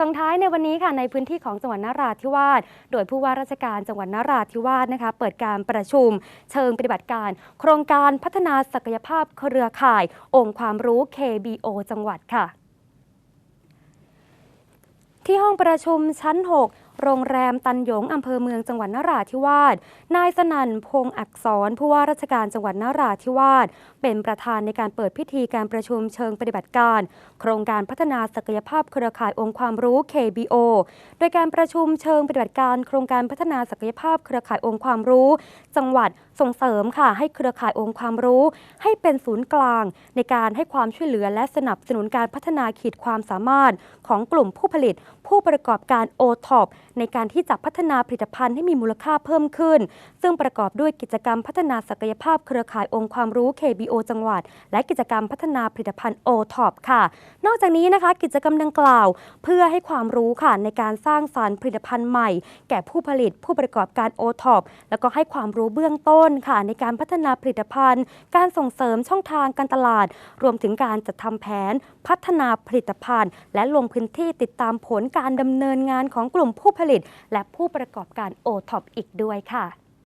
ส่งท้ายในวันนี้ค่ะในพื้นที่ของจังหวัดนราธิวาส โดยผู้ว่าราชการจังหวัดนราธิวาสนะคะเปิดการประชุม เชิงปฏิบัติการ โครงการพัฒนาศักยภาพเครือข่าย องค์ความรู้ KBO จังหวัดค่ะ ที่ห้องประชุมชั้น 6 โรงแรมตันหยงอำเภอเมืองจังหวัดนราธิวาส นายสนั่นพงษ์อักษรผู้ว่าราชการจังหวัดนราธิวาส เป็นประธานในการเปิดพิธีการประชุมเชิงปฏิบัติการ โครงการพัฒนาศักยภาพเครือข่ายองค์ความรู้ KBO โดยการประชุมเชิงปฏิบัติการ โครงการพัฒนาศักยภาพเครือข่ายองค์ความรู้ จังหวัดส่งเสริมค่ะให้เครือข่ายองค์ความรู้ ให้เป็นศูนย์กลาง ในการให้ความช่วยเหลือและสนับสนุนการพัฒนาขีดความสามารถของกลุ่มผู้ผลิต ผู้ประกอบการ o t o p ในการที่จะพัฒนาผลิตภัณฑ์ให้มีมูลค่าเพิ่มขึ้น ซึ่งประกอบด้วยกิจกรรมพัฒนาศักยภาพเครือข่ายองค์ความรู้ KBO จังหวัด และกิจกรรมพัฒนาผลิตภัณฑ์ o t o p ค่ะ นอกจากนี้นะคะกิจกรรมดังกล่าว เพื่อให้ความรู้ค่ะในการสร้างสารรค์ผลิตภัณฑ์ใหม่ แก่ผู้ผลิตผู้ประกอบการ o t o p แล้วก็ให้ความรู้เบื้องต้นค่ะ ในการพัฒนาผลิตภัณฑ์ การส่งเสริมช่องทางการตลาด รวมถึงการจัดทำแผน พัฒนาผลิตภัณฑ์ และลงพื้นที่ติดตามผลการดำเนินงานของกลุ่มผู้ผลิต และผู้ประกอบการโอท็อปอีกด้วยค่ะ